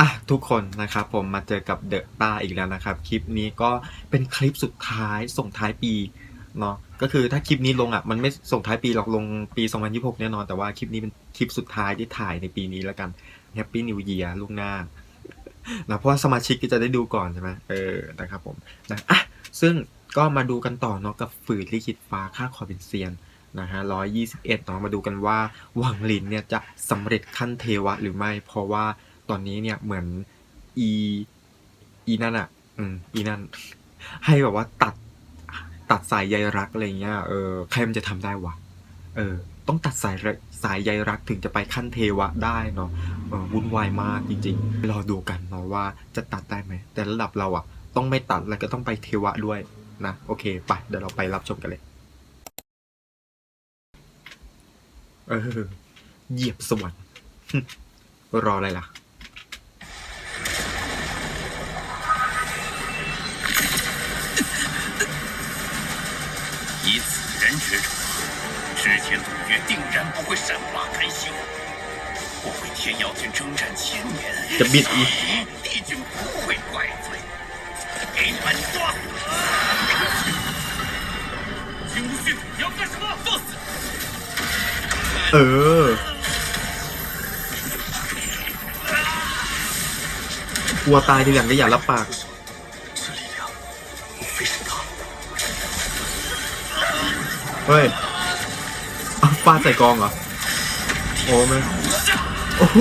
อะทุกคนนะครับผมมาเจอกับเดอะตาอีกแล้วนะครับ คลิปนี้ก็เป็นคลิปสุดท้ายส่งท้ายปีเนาะก็คือถ้าคลิปนี้ลงอะมันไม่ส่งท้ายปีหรอกลงปี 2026 แน่นอน แต่ว่าคลิปนี้เป็นคลิปสุดท้ายที่ถ่ายในปีนี้แล้วกันแฮปปี้นิว e ย r ล่วงหน้านะเพราะว่าสมาชิกก็จะได้ดูก่อนใช่ไหมเออนะครับผมนะอะซึ่งก็มาดูกันต่อเนาะกับฝืนลิขิตฟ้าค่าคอเป็นเซียนนะฮะ121เนาะมาดูกันว่าหวังลินเนี่ยจะสำเร็จขั้นเทวะหรือไม่เพราะว่า ตอนนี้เนี่ยเหมือนอี อีนั่นอะ อืม อีนั่น ให้แบบว่าตัด ตัดสายใยรักอะไรเงี้ย เออ ใครมันจะทำได้วะ เออ ต้องตัดสายสายใยรักถึงจะไปขั้นเทวะได้เนาะเออวุ่นวายมากจริงๆ รอดูกันเนาะว่าจะตัดได้ไหม แต่ระดับเราอะ ต้องไม่ตัดแล้วก็ต้องไปเทวะด้วยนะ โอเค ไป เดี๋ยวเราไปรับชมกันเลย เออ เหยียบสวรรค์รออะไรล่ะ 之前总诀定然不会善罢甘休。我为天妖军征战千年，จะบิดอีก 帝君不会怪罪。给你们作死！金无逊，你要干什么？作死！ เออ กลัวตายทีหลังก็อย่ารับปาก 这力量无非是他。 เฮ้ย เอาฟาดใส่กองเหรอ โอ้แม่งโอ้โห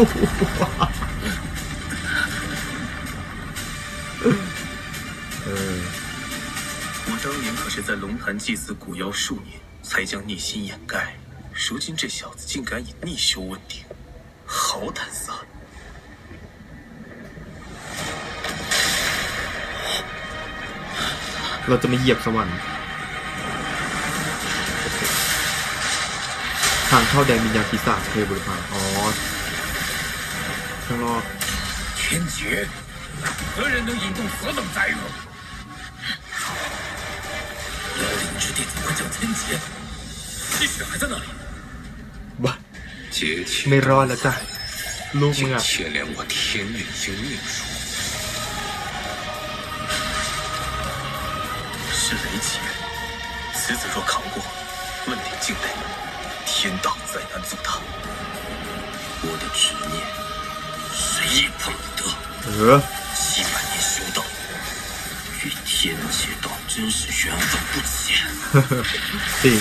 เออ 我当年可是在龙潭祭祀古妖数年，才将逆心掩盖。如今这小子竟敢以逆修问鼎，好胆色！ เราจะมาเหยียบสวรรค์ ทางเข้าแดนวิญญาณปีศาจเทบุรพาอ๋อ ข้างนอก 天劫，何人能引动此等灾厄？妖灵之地怎么会叫天劫？积雪还在那里， บ้า 结界 ไม่รอดแล้วจ้ะ ลูกมึง 竟 อ่ะ 牵连我天运星命数， เออ 七百年修道，与天劫道真是缘分不浅。 จริง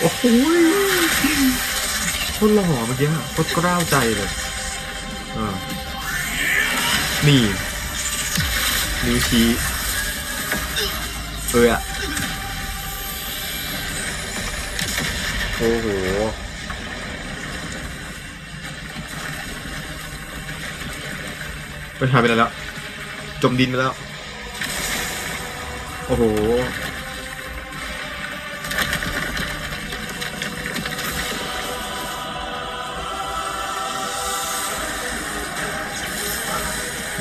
โอ้โหโคตรหล่อเมื่อกี้อะโคตรกล้าวใจเลยอ่า นี่นิ้วชี้เอออะโอ้โหไปหายไปไหนแล้ว จมดินไปแล้ว โอ้โห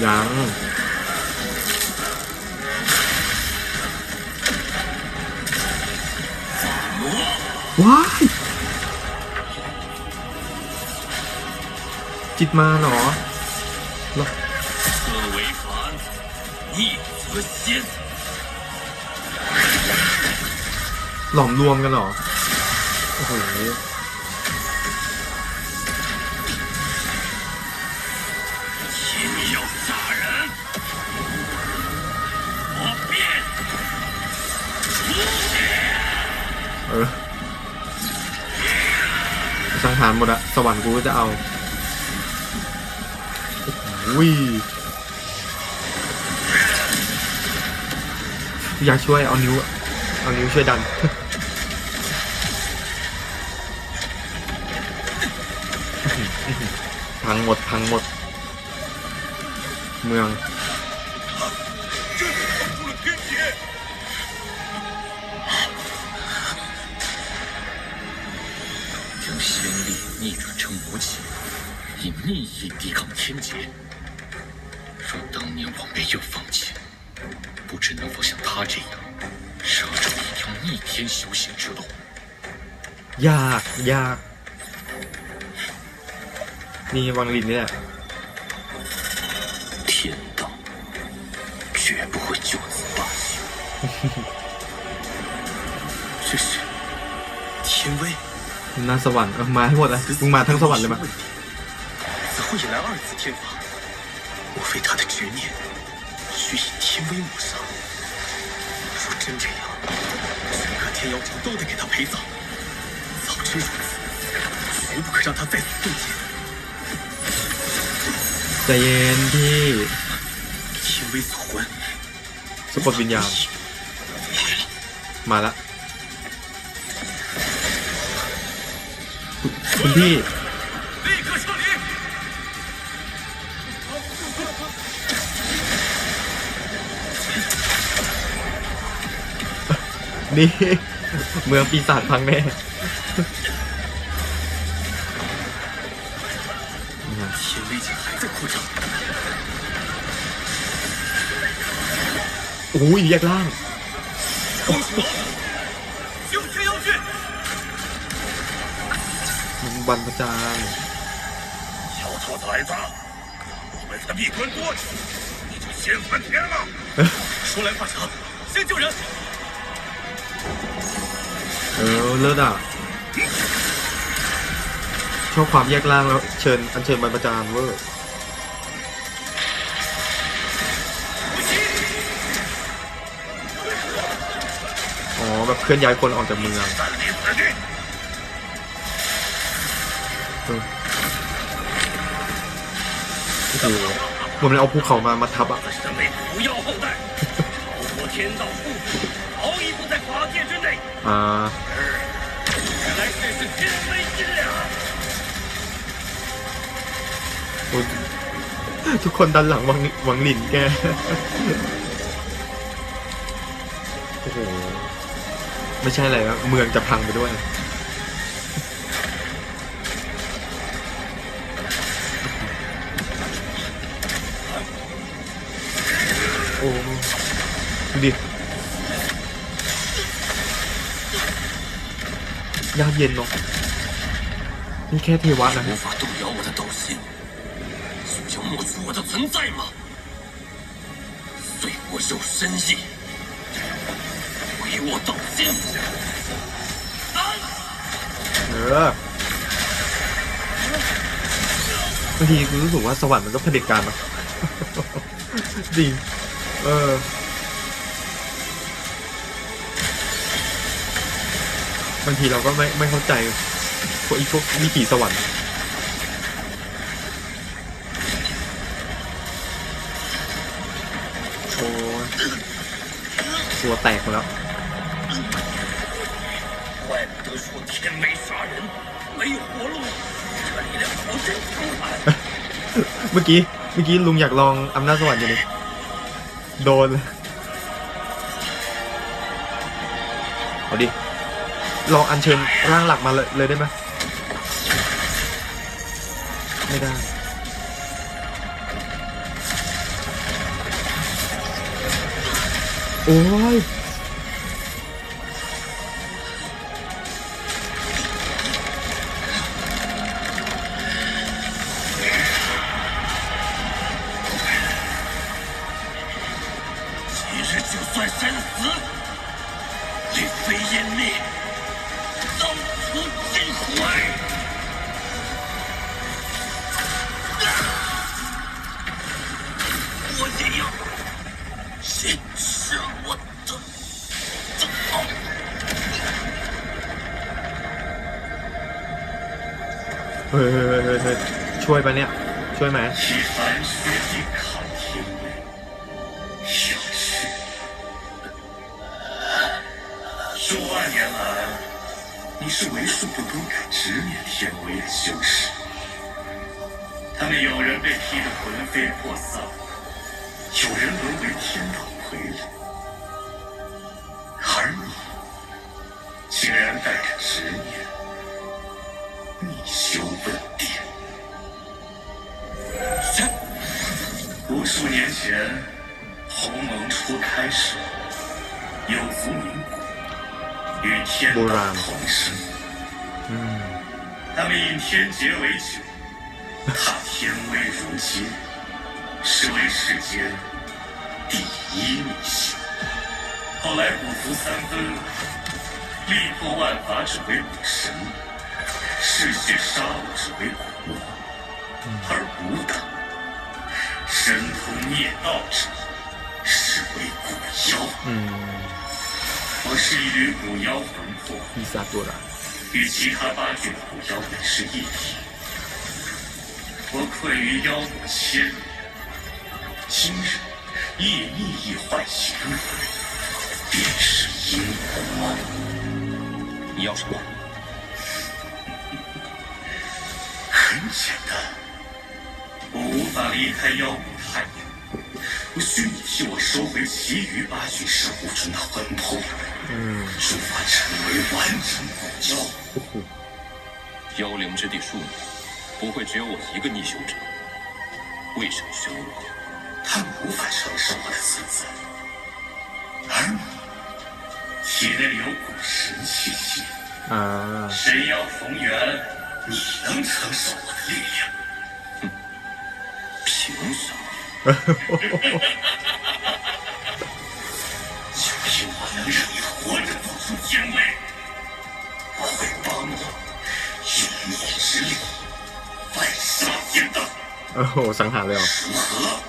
ยังว้ายจิตมาเหรอหรอหลอมรวมกันเหรอ โอ้โห เออสังหารหมดอะสวรรค์กูก็จะเอาโอ้ยอยากช่วยเอานิ้ว เอานิ้วช่วยดัน พังหมด พังหมด เมือง 逆转成魔气， 以逆意抵抗天劫。若当年我没有放弃，不知能否像他这样，杀出一条逆天修行之路。 ยากยาก นี่วังลินนี่แหละ น้าสวรรค์เอามาให้หมดนะมึงมาทั้งสวรรค์เลยมั้ย 此后引来二次天罚，莫非他的执念需以天威抹杀？若真这样，整个天妖城都得给他陪葬。早知如此，绝不可让他再次渡劫。 ใจเย็นพี่ 天威所还， สะกดวิญญาณ มาละ คุณพี่ นี่ เมืองปีศาจพังแน่โอ้ยแยกล่าง บันประจันทร์เออเลิศอะชอบความแยกล่างแล้วเชิญอันเชิญบรรพจารย์เวอร์อ๋อแบบเคลื่อนย้ายคนออกจากเมือง โอ้เหมือนเอาภูเขามามาทับอะอาทุกคนดันหลังวังวังหลินแก โอ้โห ไม่ใช่อะไรนะเมืองจะพังไปด้วย โอ้ดูดิยากเย็นเนาะนี่แค่เทวะนะ 无法动摇我的斗心，就要默许我的存在吗？遂我肉身意，毁我斗心。 เออบางทีกูรู้สึกว่าสวรรค์มันก็เผด็จการนะ จริง เออ บางทีเราก็ไม่ไม่เข้าใจพวกอีพวกวิถีสวรรค์ โอ้ยตัวแตกหมดแล้ว 怪不得说天威杀人没有活路，这力量果真强悍。 เมื่อกี้ เมื่อกี้ลุงอยากลองอำนาจสวรรค์อยู่นี่ โดนเลยเอาดิ ลองอัญเชิญร่างหลักมาเลยเลยได้ไหมไม่ได้ โอ้ย 日就算身死，亦非湮灭，到此尽毁。我也要显示我的道。 เฮ้ยเฮ้ยเฮ้ยเฮ้ยช่วยปะเนี่ย ช่วยไหม 一番学抵 是为数不多敢直面天威的修士。他们有人被劈得魂飞魄散，有人沦为天道傀儡，而你竟然带着执念逆修问天。无数年前，鸿蒙初开时，有族名古，与天道同生。他们以天劫为酒，踏天威如今，是为世间第一逆袭。后来五族三分，力破万法者为武神，嗜血杀戮者为古魔，而武等神通灭道者，是为古妖。嗯，我是一缕古妖魂魄。伊萨多拉。与其他八具古妖本是一体。不愧于妖魔千年，今日亦逆意唤醒，便是因果。你要什么？很简单，我无法离开妖魔太久，我需你替我收回其余八具尸骨中的魂魄，嗯，出成为完整骨胶。妖灵之地数年，不会只有我一个逆修者。为什么选我？他们无法承受我的存在，而你体内有古神气息，神妖逢源，你能承受我的力量？就因我能让你活着走出天位，我会帮你一念之力，反杀天道。哦，我伤害了。如何？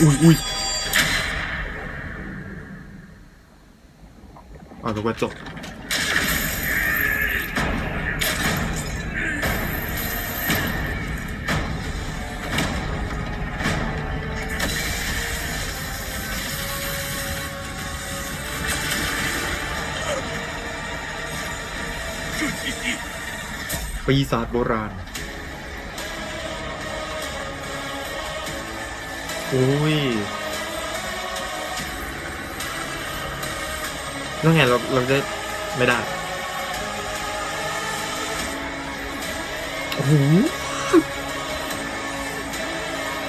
喂喂，啊，都快走！ ปีศาจโบราณ อุ้ยแล้วไงเราเราจะไม่ได้โอ้โห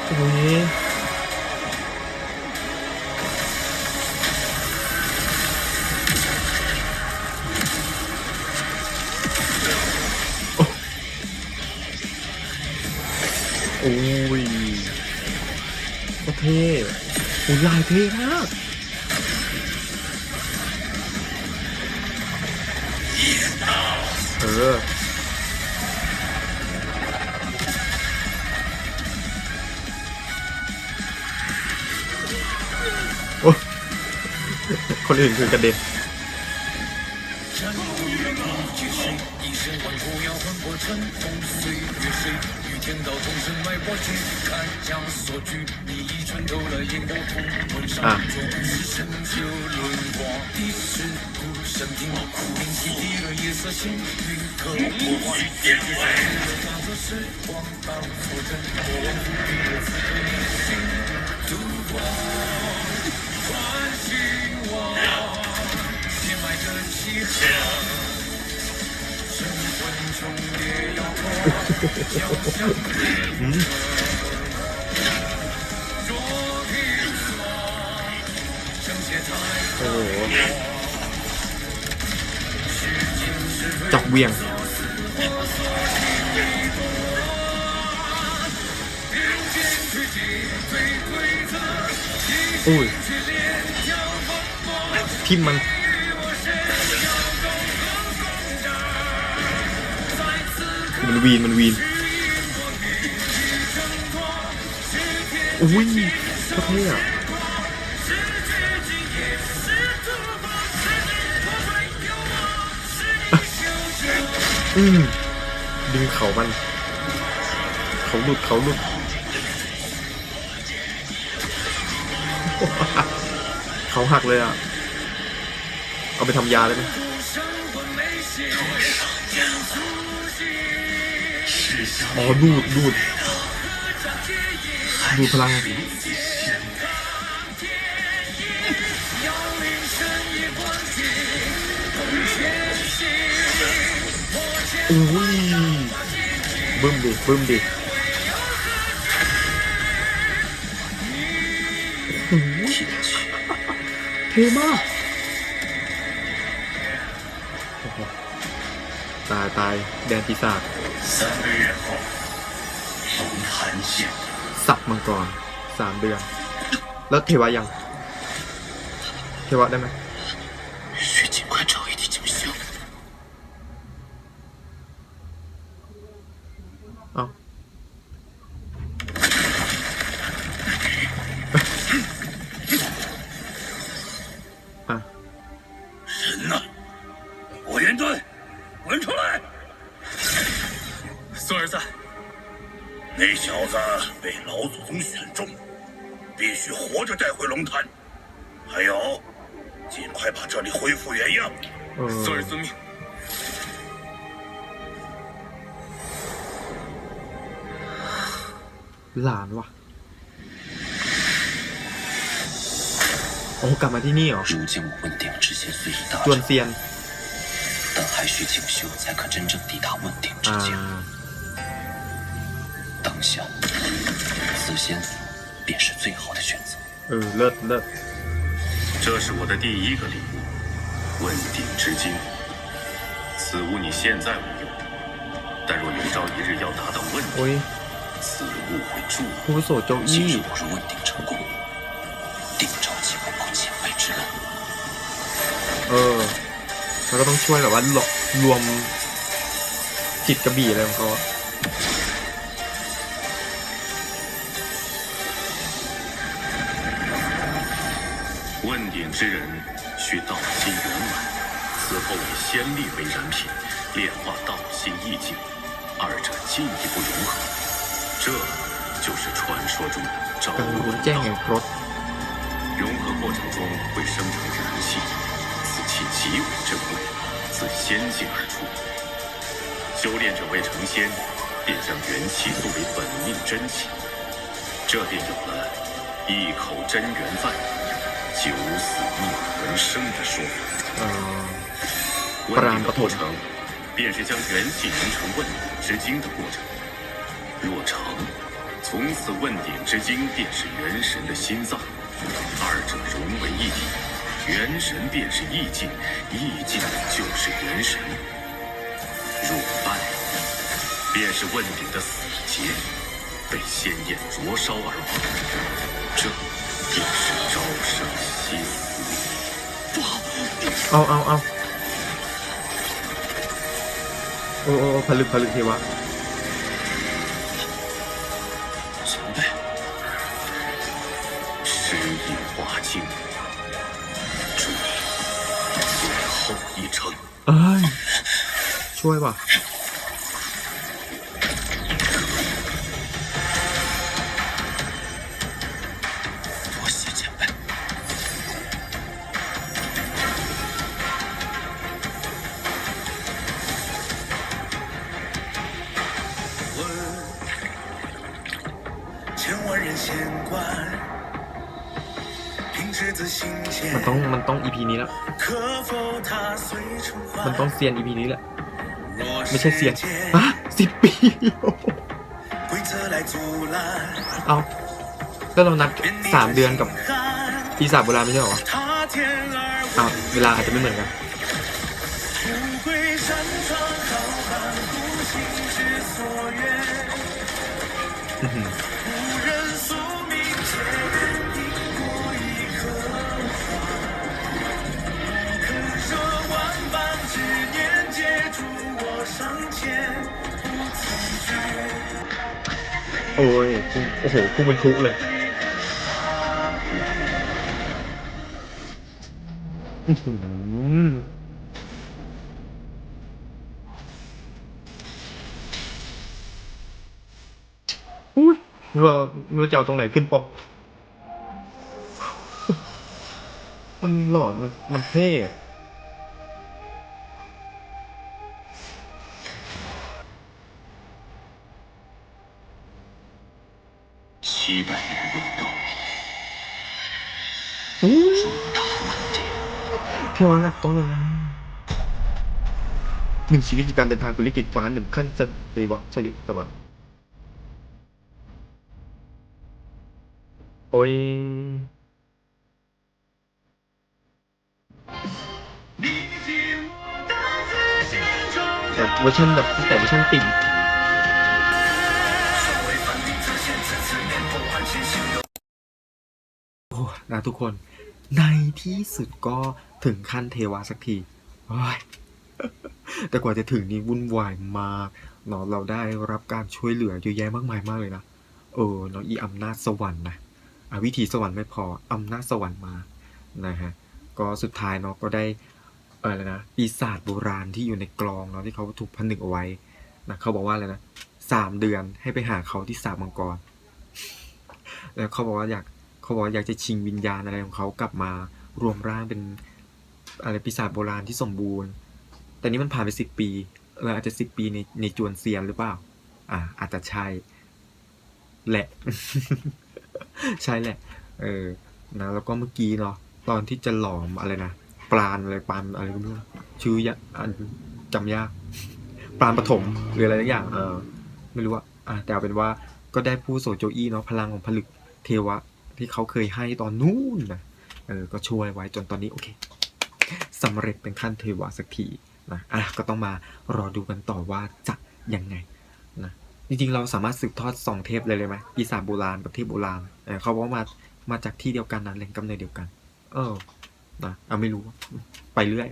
โอ้ย โอ้ยก็เท่โอ้ยลายเท่มาก เออ โอ้คนอื่นคือกระเด็น 一身万古妖魂魄尘封岁月水，与 天道总生迈过去，开枪索取，你已穿透了萤火虫，吻上总是成就轮廓。一世孤身听我苦，铭记第二夜色星云可。化作光当，我光，唤醒我，血脉的。 โอ้โหจับเวียงอุ้ยทิมมัน มันวีนมันวีนอุ้ยก็เท่อะอืมดึงเขามัน เขาหลุดเขาหลุดเขาหักเลยอะ เอาไปทำยาได้ไหม อ๋อดูดดูดดูดพลังโอ้ยบึ้มดิบึ้มดิเท่มาก ตายตายแดนปีศาจสับมังกรสามเดือน แล้วเทวายัง เทวะได้ไหม 恢复原样。 เออ 孙儿遵命。 หลานวะโอ้กลับมาที่นี่เหรอ 如今我问鼎之线虽已大 จวนเซียน 但还需进修才可真正抵达问鼎之 อ่า 境。当下，此仙子便是最好的选择。 เออ เลิศเลิศ 这是我的第一个礼物， 问鼎之经。此物你现在无用，但若有朝一日要达到问 โอ้ 鼎， ย 此物会助 ผู้โสโจ 即 อี้ 使我若问鼎成功，定招其不顾前辈之恩。 เออ แล้วก็ต้องช่วยแบบว่ารวมรวมจิตกระบี่อะไรของเขา 人品，炼化道心意境，二者进一步融合，这就是传说中的招魂道。融合过程中会生成元气，此气极为珍贵，自仙境而出。修炼者为成仙，便将元气作为本命真气，这便有了“一口真元饭，九死一魂生”的说法。嗯。问鼎的过程便是将元气凝成问鼎之精的过程。若成从此问鼎之精便是元神的心脏二者融为一体。元神便是意境意境就是元神。若败便是问鼎的死结被鲜艳灼烧而亡这便是朝生夕死不好。嗷嗷嗷。โอ้โอ้โอ้ผลึกผลึกเทวะ 前辈，诗意化境，祝你最后一程。 เอ้ย ช่วยว่ะ นี้แล้ว มันต้องเซียนอีพีนี้แหละ ไม่ใช่เซียนอะสิบปี เอาแล้วเรานัดสามเดือนกับปีศาจโบราณไม่ใช่หรอเอาเวลาอาจจะไม่เหมือนกัน ยพุ่งโอ้โหพุ่งเป็นคุกเลยอุ้ยไม่รู้ว่าไม่รู้จะเอาตรงไหนขึ้นปกมันหลอนมันมันเท่ 이발을พี่ว่นตรงไหนหนึ่งชีวิตคืการเดินทางธุรกิจกว่าหนึ่งขั้นจะไปบอกสยิบตะวันโอ้ยแบบเวอร์ชันแบบแต่เวอร์ชันติ่ม นะทุกคน ในที่สุดก็ถึงขั้นเทวาสักทีแต่กว่าจะถึงนี่วุ่นวายมากเนาะเราได้รับการช่วยเหลือเยอะแยะมากมายมากเลยนะ เออเนาะอีอำนาจสวรรค์นะวิถีสวรรค์ไม่พออำนาจสวรรค์มานะฮะก็สุดท้ายเนาะก็ได้อะไรนะปีศาจโบราณที่อยู่ในกลองเนาะที่เขาถูกผนึกเอาไว้นะเขาบอกว่าอะไรนะสามเดือนให้ไปหาเขาที่สาบมังกร แล้วเขาบอกว่าอยาก เขาบอกอยากจะชิงวิญญาณอะไรของเขากลับมารวมร่างเป็นอะไรปีศาจโบราณที่สมบูรณ์ แต่นี้มันผ่านไปสิบปีเอออาจจะสิบปีในในจวนเซียนหรือเปล่า อ่า อาจจะใช่แหละ ใช่แหละ เออ นะ แล้วก็เมื่อกี้เนาะ ตอนที่จะหลอมอะไรนะ ปราณอะไรปาณอะไรก็ไม่รู้ชื่อยะอันจำยาก ปราณปฐมหรืออะไรทุกอย่าง เออ ไม่รู้ว่าอะแต่เอาเป็นว่าก็ได้ผู้โสโจอี้เนาะ พลังของผลึกเทวะ ที่เขาเคยให้ตอนนู้นนะเออก็ช่วยไว้จนตอนนี้โอเคสำเร็จเป็นขั้นเทวะสักทีนะอะก็ต้องมารอดูกันต่อว่าจะยังไงนะจริงๆเราสามารถสืบทอดสองเทพเลยเลยไหมปีศาจโบราณกับเทพโบราณเออเขาบอกมามาจากที่เดียวกันนะแหล่งกำเนิดเดียวกัน เออนะเอาไม่รู้ไปเรื่อย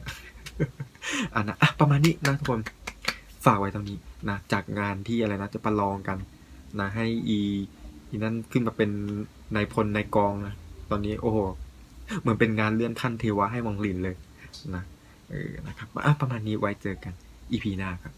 อะนะอะประมาณนี้นะทุกคนฝากไว้ตรงนี้นะจากงานที่อะไรนะจะประลองกันนะให้อีอีนั่นขึ้นมาเป็น นายพลนายกองนะตอนนี้โอ้โหเหมือนเป็นงานเลื่อนขั้นเทวะให้มองลินเลยนะเออนะครับอะประมาณนี้ไว้เจอกันอีพีหน้าครับ